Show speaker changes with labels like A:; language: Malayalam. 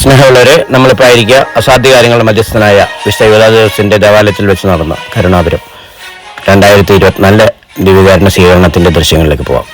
A: സ്നേഹമുള്ളവരെ നമ്മളിപ്പോൾ ആയിരിക്കുക. അസാധ്യ കാര്യങ്ങളുടെ മധ്യസ്ഥനായ വിശുദ്ധ യുവതാദേവസിന്റെ ദേവാലയത്തിൽ വെച്ച് നടന്ന കരുണാപുരം. രണ്ടായിരത്തി ഇരുപത്തിനാലിലെ ദിവ്യകാരണ സ്വീകരണത്തിന്റെ ദൃശ്യങ്ങളിലേക്ക് പോവാം.